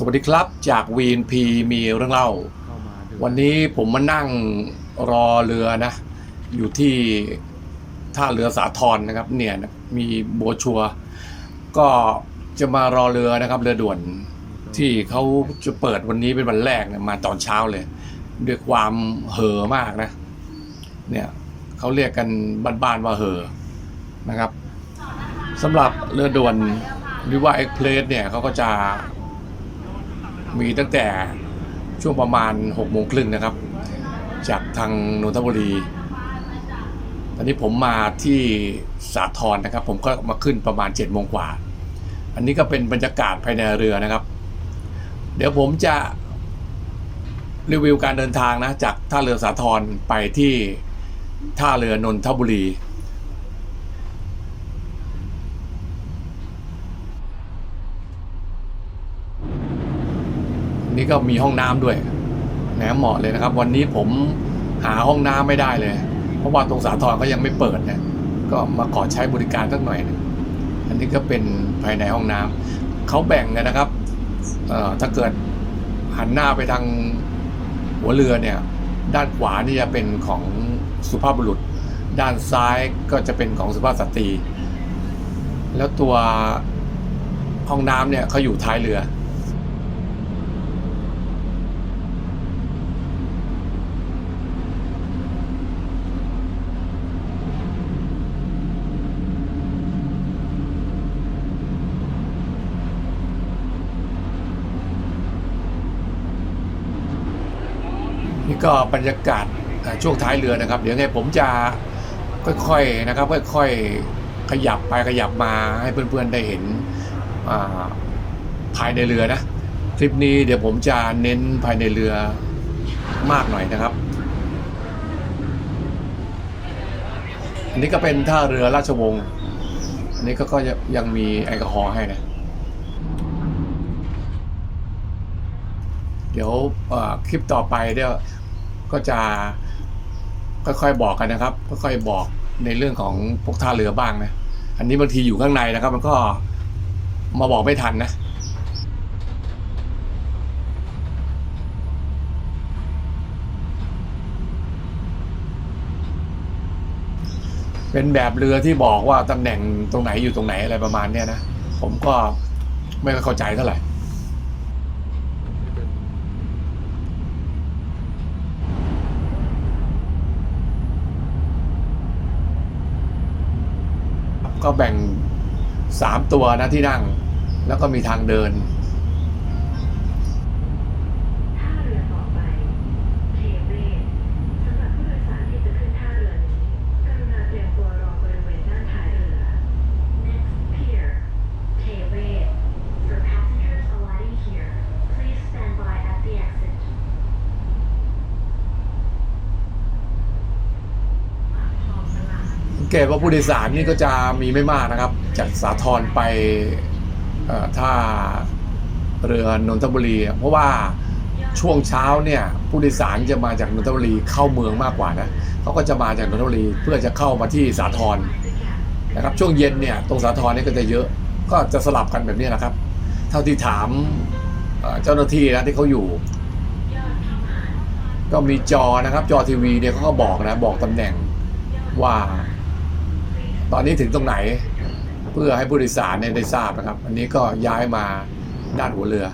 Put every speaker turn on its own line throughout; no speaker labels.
ส้ม
สวัสดีครับจากวีนพีมีเรื่องเล่า
เข้ามาดู
วันนี้ผมมานั่งรอเรือนะ อยู่ที่ท่าเรือสาทรนะครับ เนี่ยนะมีโบวชัวร์ก็จะมารอเรือนะครับ เรือด่วนที่เขาจะเปิดวันนี้เป็นวันแรกเนี่ยมาตอนเช้าเลย ด้วยความเห่อมากนะ เนี่ยเขาเรียกกันบ้านๆว่าเห่อนะครับสำหรับเรือด่วนวิว่าเอ็กเพลสเนี่ยเขาก็จะ มีตั้งแต่ช่วงประมาณ6กโมงครึ่งนะครับ จากทางนนทบุรี ตอนนี้ผมมาที่สาทรนะครับ ผมก็มาขึ้นประมาณ7จ็ดโมงกว่า อันนี้ก็เป็นบรรยากาศภายในเรือนะครับ เดี๋ยวผมจะรีวิวการเดินทางนะ จากท่าเรือสาทรไปที่ท่าเรือนนทบุรี นี่ ก็มีห้องน้ำด้วยนะเหมาะเลยนะครับ วันนี้ผมหาห้องน้ำไม่ได้เลย เพราะว่าตรงสาทรก็ยังไม่เปิดนะก็มาขอใช้บริการสักหน่อยนึงอันนี้ก็เป็นภายในห้องน้ำเขาแบ่งกันนะครับถ้าเกิดหันหน้าไปทางหัวเรือเนี่ย ด้านขวานี่จะเป็นของสุภาพบุรุษ ด้านซ้ายก็จะเป็นของสุภาพสตรี แล้วตัวห้องน้ำเนี่ยเขาอยู่ท้ายเรือ ก็บรรยากาศช่วงท้ายเรือนะครับ เดี๋ยวไงผมจะค่อยๆนะครับ ค่อยๆขยับไปขยับมาให้เพื่อนๆได้เห็นภายในเรือนะ คลิปนี้เดี๋ยวผมจะเน้นภายในเรือมากหน่อยนะครับ อันนี้ก็เป็นท่าเรือราชวงศ์อันนี้ก็ก็ยังมีแอลกอฮอล์ให้นะ เดี๋ยวคลิปต่อไปเดี๋ยว ก็จะค่อยๆบอกกันนะครับค่อยๆบอกในเรื่องของพวกท่าเรือบ้างนะอันนี้บางทีอยู่ข้างในนะครับ มันก็มาบอกไม่ทันนะเป็นแบบเรือที่บอกว่าตำแหน่งตรงไหนอยู่ตรงไหนอะไรประมาณเนี้ยนะ ผมก็ไม่ค่อยเข้าใจเท่าไหร่ ก็แบ่งสามตัวนะที่นั่ง แล้วก็มีทางเดิน
ท่าเรือต่อไปเทเวศสำหรับผู้โดยสารที่จะขึ้นท่าเรือนี้กรุณาเตรียมตัวรอบริเวณด้านท้ายเรือ Next pier เทเวศ For passengers alighting here please stand by at the exit ปากคลองตลาด
สัง เกตว่าผู้โดยสารนี่ก็จะมีไม่มากนะครับ จากสาทรไปท่าเรือนนทบุรี เพราะว่าช่วงเช้าเนี่ยผู้โดยสารจะมาจากนนทบุรีเข้าเมืองมากกว่านะเขาก็จะมาจากนนทบุรีเพื่อจะเข้ามาที่สาทรนะครับช่วงเย็นเนี่ยตรงสาทรนี่ก็จะเยอะก็จะสลับกันแบบนี้นะครับ เท่าที่ถามเอ่อเจ้าหน้าที่นะที่เขาอยู่ ก็มีจอนะครับจอทีวีเนี่ยเขาก็บอกนะบอกตำแหน่งว่า ตอนนี้ถึงตรงไหน เพื่อให้ผู้โดยสารเนี่ยได้ทราบนะครับ อันนี้ก็ย้ายมาด้านหัวเรือ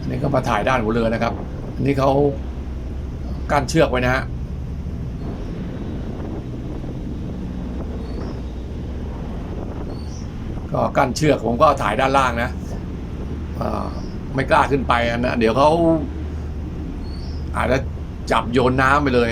อันนี้ก็มาถ่ายด้านหัวเรือนะครับ อันนี้เขากั้นเชือกไว้นะฮะ ก็กั้นเชือกผมก็ถ่ายด้านล่างนะไม่กล้าขึ้นไปนะเดี๋ยวเขาอาจจะจับโยนน้ำไปเลย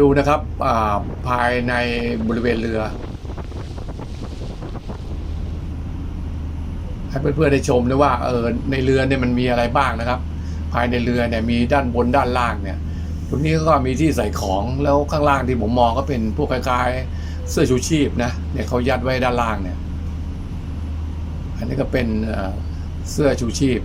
ดูนะครับาภายในบริเวณเรือ ให้เพื่อนๆได้ชมด้วยว่าเออในเรือเนี่ยมันมีอะไรบ้างนะครับ ภายในเรือเนี่ยมีด้านบนด้านล่างเนี่ยตรงนี้ก็มีที่ใส่ของแล้วข้างล่างที่ผมมองก็เป็นพวกคล้ายๆเสื้อชูชีพนะเนี่ยเขายัดไว้ด้านล่างเนี่ย อันนี้ก็เป็นเสื้อชูชีพ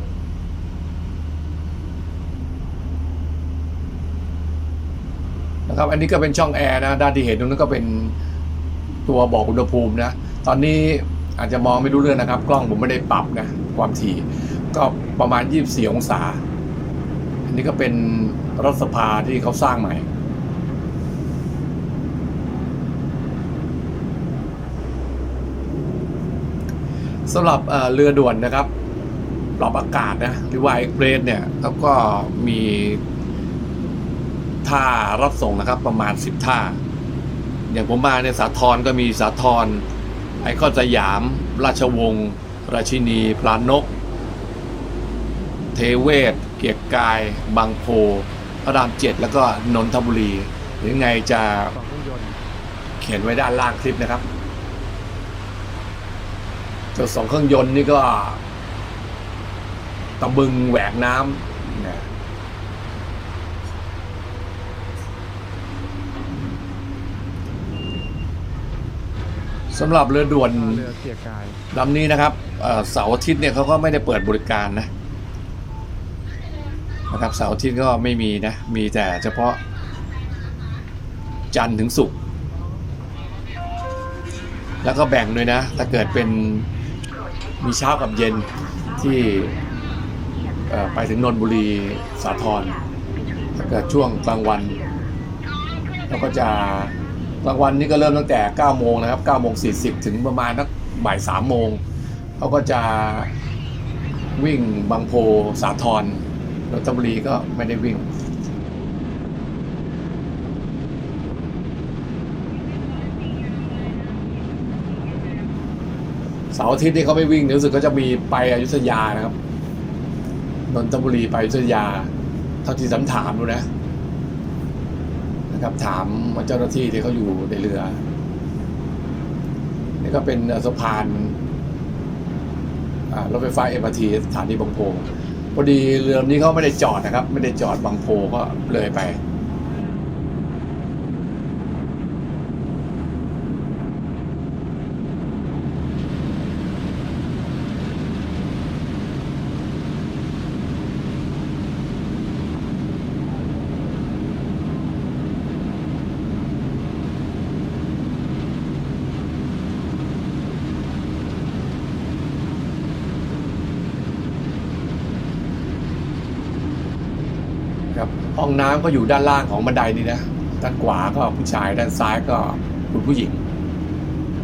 นะครับ อันนี้ก็เป็นช่องแอร์นะด้านที่เห็นตรงนั้นก็เป็นตัวบอกอุณหภูมินะ ตอนนี้อาจจะมองไม่รู้เรื่องนะครับ กล้องผมไม่ได้ปรับนะความถี่ ก็ประมาณ 24 องศา อันนี้ก็เป็นรัฐสภาที่เขาสร้างใหม่สำหรับเอ่อเรือด่วนนะครับปรับอากาศนะหรือว่าเอ็กเพรสเนี่ยแล้วก็มี ท่ารับส่งนะครับ ประมาณ 10 ท่า อย่างผมมาเนี่ยสาทรก็มีสาทรไอคอนสยาม ราชวงศ์ราชินี พลานก เทเวศ เกียรกาย บางโพพระรามเจ็ดแล้วก็นนทบุรีหรือไงจะเขียนไว้ด้านล่างคลิปนะครับตัวสองเครื่องยนต์นี่ก็ตะบึงแหวกน้ำนะ สำหรับเรือด่วน
เรือเกียร์กาย
ลำนี้นะครับเอ่อเสาร์อาทิตย์เนี่ยเขาก็ไม่ได้เปิดบริการนะนะครับเสาร์อาทิตย์ก็ไม่มีนะ มีแต่เฉพาะจันทร์ถึงศุกร์แล้วก็แบ่งด้วยนะ ถ้าเกิดเป็นมีเช้ากับเย็นที่เอ่อไปถึงนนทบุรีสาทรถ้าเกิดช่วงกลางวันแล้วก็จะ กลางวันนี่ก็เริ่มตั้งแต่9โมงนะครับ9โมง40 ถึงประมาณนักบ่าย3โมงเขาก็จะวิ่งบางโพสาทรนนทบุรีก็ไม่ได้วิ่งเสาร์อาทิตย์นี่เขาไม่วิ่งรู้สึกก็จะมีไปอยุธยานะครับนนทบุรีไปอยุธยา เท่าที่สัมถามดูนะ นะครับถามเจ้าหน้าที่ที่เขาอยู่ในเรือ นี่ก็เป็นสะพานรถไฟฟ้าเอ็มอาทีสถานีบางโพพอดีเรือลำนี้เขาไม่ได้จอดนะครับ ไม่ได้จอดบางโพก็เลยไป ห้องน้ำก็อยู่ด้านล่างของบันไดนี่นะ ด้านขวาก็ผู้ชาย ด้านซ้ายก็คุณผู้หญิง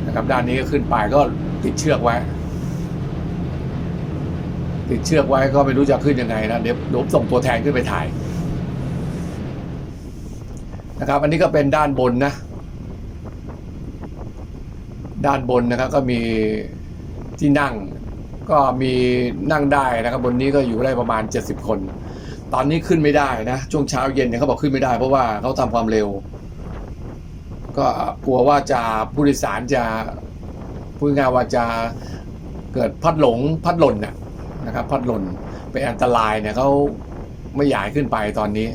นะครับ ด้านนี้ก็ขึ้นไปก็ติดเชือกไว้ ติดเชือกไว้ก็ไม่รู้จะขึ้นยังไงนะเดี๋ยวเดี๋ยวส่งตัวแทนขึ้นไปถ่ายนะครับ อันนี้ก็เป็นด้านบนนะ ด้านบนนะครับ ก็มีที่นั่ง ก็มีนั่งได้นะครับ บนนี้ก็อยู่ได้ประมาณ 70 คน ตอนนี้ขึ้นไม่ได้นะ ช่วงเช้าเย็นเนี่ยเขาบอกขึ้นไม่ได้ เพราะว่าเขาทำความเร็ว ก็กลัวว่าจะผู้โดยสารจะพูดง่ายว่าจะเกิดพัดหลงพัดหล่นน่ะนะครับพัดหล่นเป็นอันตรายเนี่ยเขาไม่อยากให้ขึ้นไปตอนนี้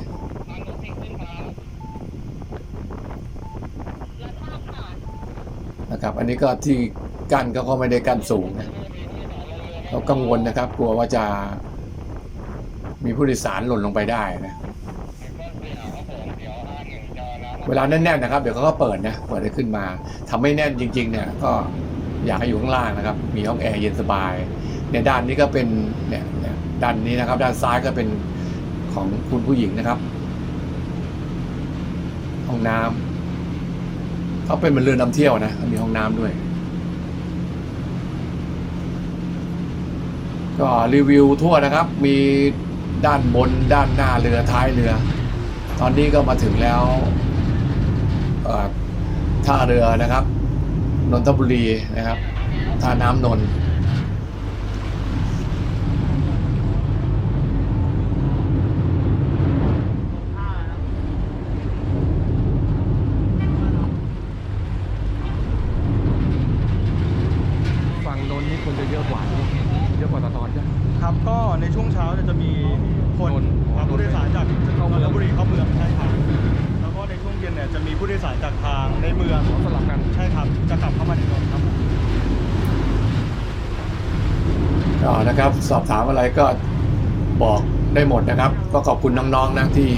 นะครับ อันนี้ก็ที่กั้นเขาก็ไม่ได้กั้นสูงนะเขากังวลนะครับ กลัวว่าจะ มีผู้โดยสารหล่นลงไปได้นะ เวลาแน่นๆนะครับ เดี๋ยวเขาก็เปิดนะ เปิดให้ขึ้นมาทำไม่แน่นจริง ๆ เนี่ย ก็อยากให้อยู่ข้างล่างนะครับ มีห้องแอร์เย็นสบายเนี่ยด้านนี้ก็เป็นเนี่ยด้านนี้นะครับ ด้านซ้ายก็เป็นของคุณผู้หญิงนะครับ ห้องน้ำเขาเป็นเหมือนเรือนำเที่ยวนะ มีห้องน้ำด้วย ก็รีวิวทั่วนะครับ มี ด้านบนด้านหน้าเรือท้ายเรือ ตอนนี้ก็มาถึงแล้วท่าเรือนะครับนนทบุรีนะครับท่าน้ำนนท์
คนครับผู้โด
ยสารจากนนทบุรีเข้าเมืองใช่
ครับ
แล้วก็ในช่วงเย็นเนี่ยจะมีผู้โดยสารจากทางในเมือง
สลับกัน
ใช่ครับจะกลับเข้ามาในเมืองครับ
ก็นะครับ สอบถามอะไรก็บอกได้หมดนะครับ ก็ขอบคุณน้องๆนะที่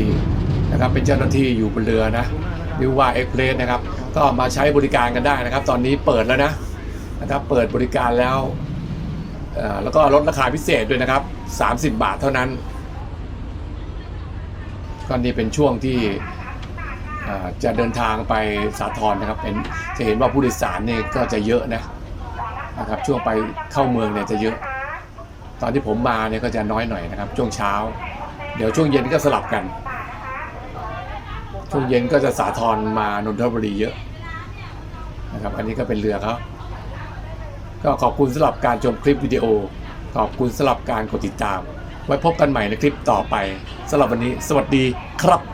นะครับเป็นเจ้าหน้าที่อยู่บนเรือนะนิว่าเอ็กเพรสนะครับ ก็มาใช้บริการกันได้นะครับ ตอนนี้เปิดแล้วนะนะครับ เปิดบริการแล้วแล้วก็ลดราคาพิเศษด้วยนะครับ 30 บาทเท่านั้น ก็นี่เป็นช่วงที่จะเดินทางไปสาทรนะครับเห็นจะเห็นว่าผู้โดยสารนี่ก็จะเยอะนะนะครับช่วงไปเข้าเมืองเนี่ยจะเยอะ ตอนที่ผมมาเนี่ยก็จะน้อยหน่อยนะครับ ช่วงเช้า เดี๋ยวช่วงเย็นก็สลับกัน ช่วงเย็นก็จะสาทรมานนทบุรีเยอะนะครับอันนี้ก็เป็นเรือเขาก็ขอบคุณสำหรับการชมคลิปวิดีโอ ขอบคุณสำหรับการกดติดตาม ไว้พบกันใหม่ในคลิปต่อไปสำหรับวันนี้ สวัสดีครับ